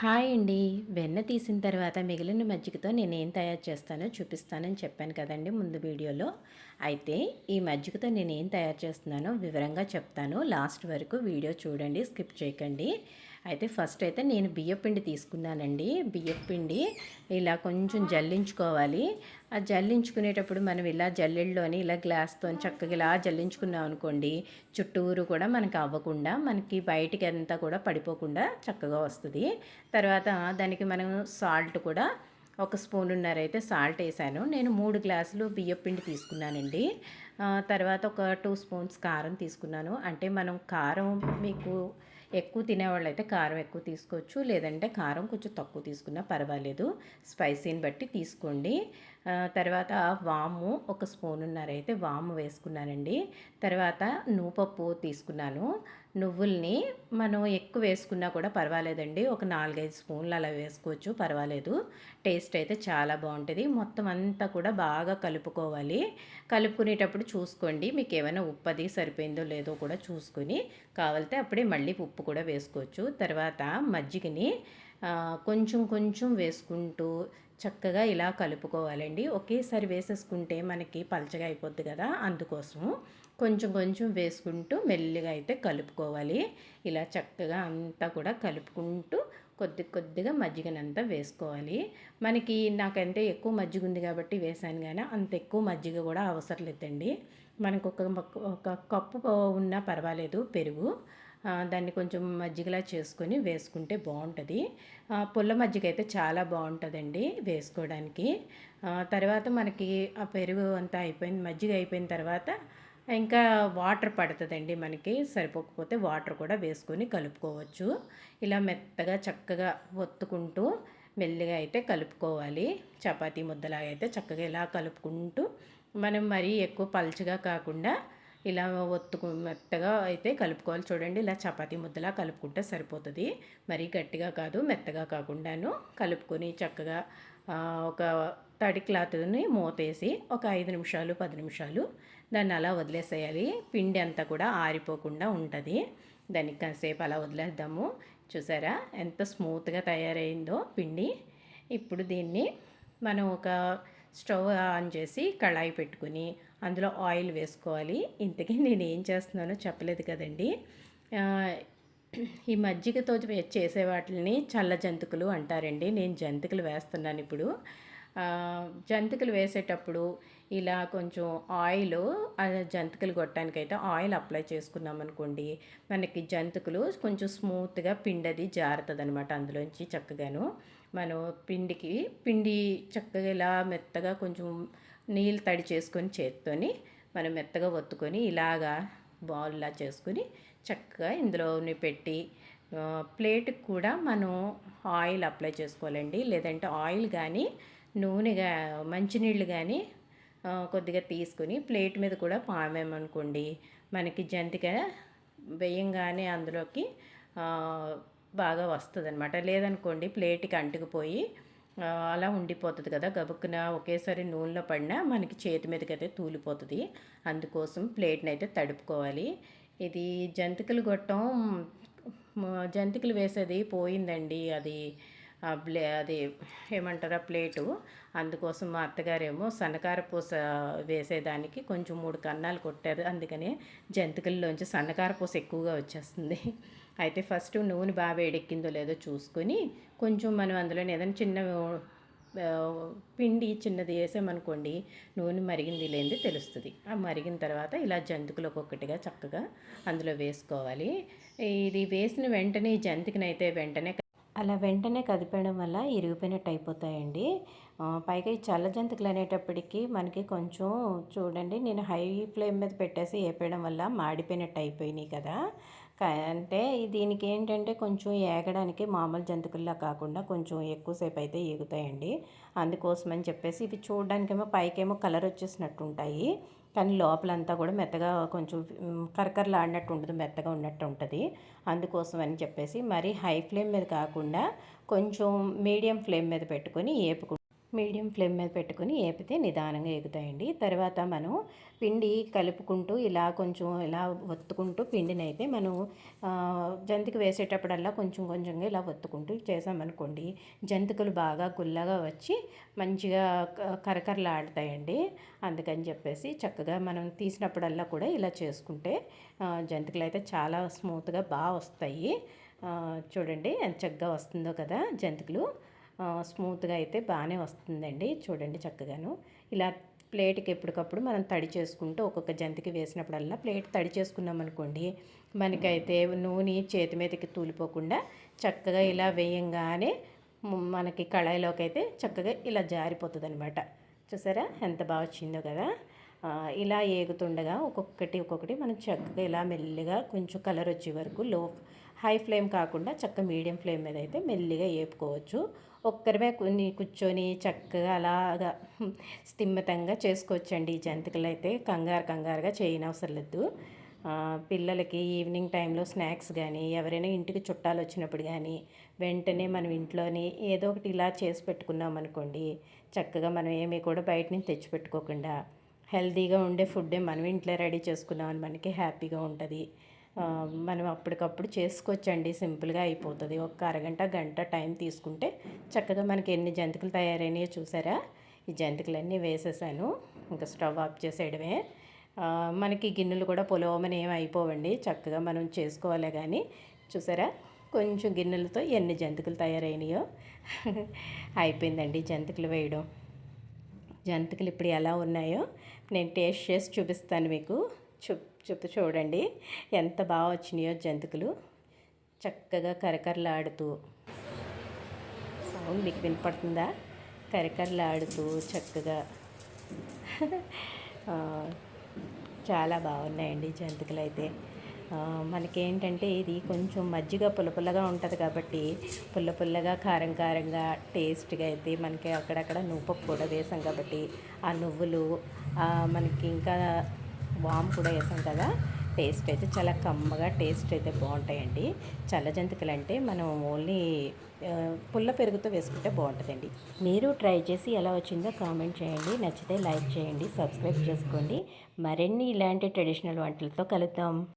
Hi అండి. వెన్న తీసిన తర్వాత మిగిలిన మజ్జిగతో నేనేం తయారు చేస్తానో చూపిస్తానని చెప్పాను కదండి ముందు వీడియోలో. అయితే ఈ మజ్జిగతో నేనేం తయారు చేస్తున్నానో వివరంగా చెప్తాను. లాస్ట్ వరకు వీడియో చూడండి స్కిప్ చేయకండి. అయితే ఫస్ట్ అయితే నేను బియ్యపిండి తీసుకున్నానండి. బియ్యపిండి ఇలా కొంచెం జల్లించుకోవాలి. ఆ జల్లించుకునేటప్పుడు మనం ఇలా జల్లెళ్ళలోని ఇలా గ్లాస్తో చక్కగా ఇలా జల్లించుకున్నాం అనుకోండి చుట్టూరు కూడా మనకి అవ్వకుండా మనకి బయటికి అంతా కూడా పడిపోకుండా చక్కగా వస్తుంది. తర్వాత దానికి మనం సాల్ట్ కూడా ఒక స్పూన్ అయితే సాల్ట్ వేసాను. నేను మూడు గ్లాసులు బియ్యం పిండి తీసుకున్నానండి. తర్వాత ఒక టూ స్పూన్స్ కారం తీసుకున్నాను. అంటే మనం కారం మీకు ఎక్కువ తినేవాళ్ళు అయితే కారం ఎక్కువ తీసుకోవచ్చు. లేదంటే కారం కొంచెం తక్కువ తీసుకున్నా పర్వాలేదు. స్పైసీని బట్టి తీసుకోండి. తర్వాత వాము ఒక స్పూన్ ఉన్నారైతే వాము వేసుకున్నానండి. తర్వాత నువ్వుపప్పు తీసుకున్నాను. నువ్వుల్ని మనం ఎక్కువ వేసుకున్నా కూడా పర్వాలేదండి. ఒక నాలుగైదు స్పూన్లు అలా వేసుకోవచ్చు పర్వాలేదు. టేస్ట్ అయితే చాలా బాగుంటుంది. మొత్తం అంతా కూడా బాగా కలుపుకోవాలి. కలుపుకునేటప్పుడు చూసుకోండి. మీకు ఏమైనా ఉప్పు అది సరిపోయిందో లేదో కూడా చూసుకొని కావాలితే అప్పుడే మళ్ళీ ఉప్పు కూడా వేసుకోవచ్చు. తర్వాత మజ్జిగని కొంచెం కొంచెం వేసుకుంటూ చక్కగా ఇలా కలుపుకోవాలండి. ఒకేసారి వేసేసుకుంటే మనకి పలచగా అయిపోద్ది కదా అందుకోసం కొంచెం కొంచెం వేసుకుంటూ మెల్లిగా అయితే కలుపుకోవాలి. ఇలా చక్కగా అంతా కూడా కలుపుకుంటూ కొద్ది కొద్దిగా మజ్జిగనంతా వేసుకోవాలి. మనకి నాకంటే ఎక్కువ మజ్జిగ ఉంది కాబట్టి వేసాను కానీ అంత ఎక్కువ మజ్జిగ కూడా అవసరం లేదండి. మనకు ఒక ఒక కప్పు ఉన్నా పర్వాలేదు పెరుగు. దాన్ని కొంచెం మజ్జిగలా చేసుకొని వేసుకుంటే బాగుంటుంది. పుల్ల మజ్జిగ అయితే చాలా బాగుంటుందండి వేసుకోవడానికి. తర్వాత మనకి ఆ పెరుగు అంతా అయిపోయింది మజ్జిగ అయిపోయిన తర్వాత ఇంకా వాటర్ పడుతుందండి మనకి సరిపోకపోతే వాటర్ కూడా వేసుకొని కలుపుకోవచ్చు. ఇలా మెత్తగా చక్కగా ఒత్తుకుంటూ మెల్లిగా అయితే కలుపుకోవాలి. చపాతీ ముద్దలాగా అయితే చక్కగా ఇలా కలుపుకుంటూ మనం మరీ ఎక్కువ పలుచగా కాకుండా ఇలా ఒత్తుకు మెత్తగా అయితే కలుపుకోవాలి. చూడండి ఇలా చపాతీ ముద్దలా కలుపుకుంటే సరిపోతుంది. మరీ గట్టిగా కాదు మెత్తగా కాకుండాను కలుపుకొని చక్కగా ఒక తడి క్లాత్ని మూతేసి ఒక ఐదు నిమిషాలు పది నిమిషాలు దాన్ని అలా వదిలేసేయాలి. పిండి అంతా కూడా ఆరిపోకుండా ఉంటుంది. దానికి కాసేపు అలా వదిలేద్దాము. చూసారా? ఎంత స్మూత్గా తయారైందో పిండి. ఇప్పుడు దీన్ని మనం ఒక స్టవ్ ఆన్ చేసి కళాయి పెట్టుకుని అందులో ఆయిల్ వేసుకోవాలి. ఇంతకీ నేను ఏం చేస్తున్నానో చెప్పలేదు కదండి. ఈ మజ్జిగతో చేసే వాటిని చల్ల జంతుకులు అంటారండి. నేను జంతికలు వేస్తున్నాను ఇప్పుడు. జంతికలు వేసేటప్పుడు ఇలా కొంచెం ఆయిల్ జంతికలు కొట్టడానికైతే ఆయిల్ అప్లై చేసుకున్నాం అనుకోండి మనకి జంతికలు కొంచెం స్మూత్గా పిండది జారుతుంది అనమాట అందులోంచి చక్కగాను. మనం పిండికి పిండి చక్కగా ఇలా మెత్తగా కొంచెం నీళ్ళు తడి చేసుకొని చేత్తోని మనం మెత్తగా ఒత్తుకొని ఇలాగా బాల్లా చేసుకొని చక్కగా ఇందులోని పెట్టి ప్లేట్కి కూడా మనం ఆయిల్ అప్లై చేసుకోవాలండి. లేదంటే ఆయిల్ కానీ నూనెగా మంచినీళ్ళు కానీ కొద్దిగా తీసుకుని ప్లేట్ మీద కూడా పామేమనుకోండి. మనకి జంతిక వేయంగానే అందులోకి బాగా వస్తుంది అనమాట లేదనుకోండి ప్లేట్కి అంటుకుపోయి అలా ఉండిపోతుంది కదా గబుక్కున ఒకేసారి నూనెలో పడినా మనకి చేతి మీదకి అయితే తూలిపోతుంది. అందుకోసం ప్లేట్ని అయితే తడుపుకోవాలి. ఇది జంతికలు గొట్టం జంతికలు వేసేది పోయిందండి. అది బ్లే అది ఏమంటారా ప్లేటు. అందుకోసం మా అత్తగారేమో సన్నకార పూస వేసేదానికి కొంచెం మూడు కన్నాలు కొట్టారు. అందుకనే జంతికల్లోంచి సన్నకార పూస ఎక్కువగా వచ్చేస్తుంది. అయితే ఫస్ట్ నూనె బాగా వేడెక్కిందో లేదో చూసుకొని కొంచెం మనం అందులో ఏదైనా చిన్న పిండి చిన్నది వేసామనుకోండి నూనె మరిగింది లేనిది తెలుస్తుంది. ఆ మరిగిన తర్వాత ఇలా జంతికలు ఒక్కొక్కటిగా చక్కగా అందులో వేసుకోవాలి. ఇది వేసిన వెంటనే ఈ జంతికనైతే వెంటనే అలా వెంటనే కదిపేయడం వల్ల ఇరిగిపోయినట్టు అయిపోతాయండి పైగా ఈ చల్ల జంతికలు అనేటప్పటికీ మనకి కొంచెం చూడండి నేను హై ఫ్లేమ్ మీద పెట్టేసి వేపేయడం వల్ల మాడిపోయినట్టు అయిపోయినాయి కదా అంటే దీనికి ఏంటంటే కొంచెం ఏగడానికి మామూలు జంతుకుల్లా కాకుండా కొంచెం ఎక్కువసేపు అయితే ఏగుతాయండి. అందుకోసమని చెప్పేసి ఇవి చూడడానికేమో పైకేమో కలర్ వచ్చేసినట్టు ఉంటాయి కానీ లోపలంతా కూడా మెత్తగా కొంచెం కరకరలాడినట్టు ఉంటుంది మెత్తగా ఉన్నట్టు ఉంటుంది. అందుకోసం అని చెప్పేసి మరి హై ఫ్లేమ్ మీద కాకుండా కొంచెం మీడియం ఫ్లేమ్ మీద పెట్టుకొని ఏపుకుంటాం మీడియం ఫ్లేమ్ మీద పెట్టుకుని ఏపితే నిదానంగా ఎగుతాయండి తర్వాత మనం పిండి కలుపుకుంటూ ఇలా కొంచెం ఇలా ఒత్తుకుంటూ పిండిని అయితే మనం జంతికి వేసేటప్పుడల్లా కొంచెం కొంచెంగా ఇలా ఒత్తుకుంటూ చేసామనుకోండి జంతికలు బాగా గుల్లగా వచ్చి మంచిగా కరకరలాడతాయండి. అందుకని చెప్పేసి చక్కగా మనం తీసినప్పుడల్లా కూడా ఇలా చేసుకుంటే జంతికలు అయితే చాలా స్మూత్గా బాగా వస్తాయి. చూడండి ఎంత చక్కగా వస్తుందో కదా జంతికలు. స్మూత్గా అయితే బాగానే వస్తుందండి. చూడండి చక్కగాను. ఇలా ప్లేట్కి ఎప్పటికప్పుడు మనం తడి చేసుకుంటూ ఒక్కొక్క జంతికి వేసినప్పుడల్లా ప్లేట్ తడి చేసుకున్నాం అనుకోండి మనకైతే నూనె చేతి మీదకి తూలిపోకుండా చక్కగా ఇలా వేయంగానే మనకి కళాయిలోకి అయితే చక్కగా ఇలా జారిపోతుంది అనమాట చూసారా? ఎంత బాగా వచ్చిందో కదా? ఇలా ఏగుతుండగా ఒక్కొక్కటి ఒక్కొక్కటి మనం చక్కగా ఇలా మెల్లిగా కొంచెం కలర్ వచ్చే వరకు లో హై ఫ్లేమ్ కాకుండా చక్క మీడియం ఫ్లేమ్ మీద అయితే మెల్లిగా వేపుకోవచ్చు ఒక్కరిమే కొన్ని కూర్చొని చక్కగా అలాగా స్థిమ్మితంగా చేసుకోవచ్చండి ఈ జంతికలు అయితే కంగారు కంగారుగా చేయనవసరం లేదు పిల్లలకి ఈవినింగ్ టైంలో స్నాక్స్ కానీ ఎవరైనా ఇంటికి చుట్టాలు వచ్చినప్పుడు కానీ వెంటనే మనం ఇంట్లోని ఏదో ఒకటి ఇలా చేసి పెట్టుకున్నాం అనుకోండి చక్కగా మనం ఏమీ కూడా బయట నుంచి తెచ్చిపెట్టుకోకుండా హెల్తీగా ఉండే ఫుడ్డే మనం ఇంట్లో రెడీ చేసుకున్నామని మనకి హ్యాపీగా ఉంటుంది. మనం అప్పటికప్పుడు చేసుకోవచ్చండి. సింపుల్గా అయిపోతుంది. ఒక అరగంట గంట టైం తీసుకుంటే చక్కగా మనకి ఎన్ని జంతికలు తయారైనాయో చూసారా? ఈ జంతికలన్నీ వేసేసాను. ఇంకా స్టవ్ ఆఫ్ చేసేయడమే. మనకి గిన్నెలు కూడా పొలవమని ఏమి అయిపోవండి. చక్కగా మనం చేసుకోవాలి కానీ చూసారా? కొంచెం గిన్నెలతో ఎన్ని జంతికలు తయారైనాయో అయిపోయిందండి జంతికలు వేయడం. జంతికలు ఇప్పుడు ఎలా ఉన్నాయో నేను టేస్ట్ చేసి చూపిస్తాను మీకు. చూ చూపి చూడండి. ఎంత బాగా వచ్చినాయో జంతికలు. చక్కగా కరకరలాడుతూ. సౌండ్ మీకు వినపడుతుందా? కరకరలాడుతూ చక్కగా. చాలా బాగున్నాయండి జంతికలు అయితే మనకేంటంటే ఇది కొంచెం మజ్జిగ పుల్లపుల్లగా ఉంటుంది కాబట్టి పుల్ల పుల్లగా కారం కారంగా టేస్ట్గా అయితే మనకి అక్కడక్కడ నువ్వు కూడా వేసాం కాబట్టి ఆ నువ్వులు మనకి ఇంకా వామ్ కూడా వేసాం కదా. టేస్ట్ అయితే చాలా కమ్మగా టేస్ట్ అయితే బాగుంటాయండి. చల్ల జంతికలు అంటే మనం ఓన్లీ పుల్ల పెరుగుతో వేసుకుంటే బాగుంటుందండి. మీరు ట్రై చేసి ఎలా వచ్చిందో కామెంట్ చేయండి. నచ్చితే లైక్ చేయండి సబ్స్క్రైబ్ చేసుకోండి. మరిన్ని ఇలాంటి ట్రెడిషనల్ వంటలతో కలుద్దాం.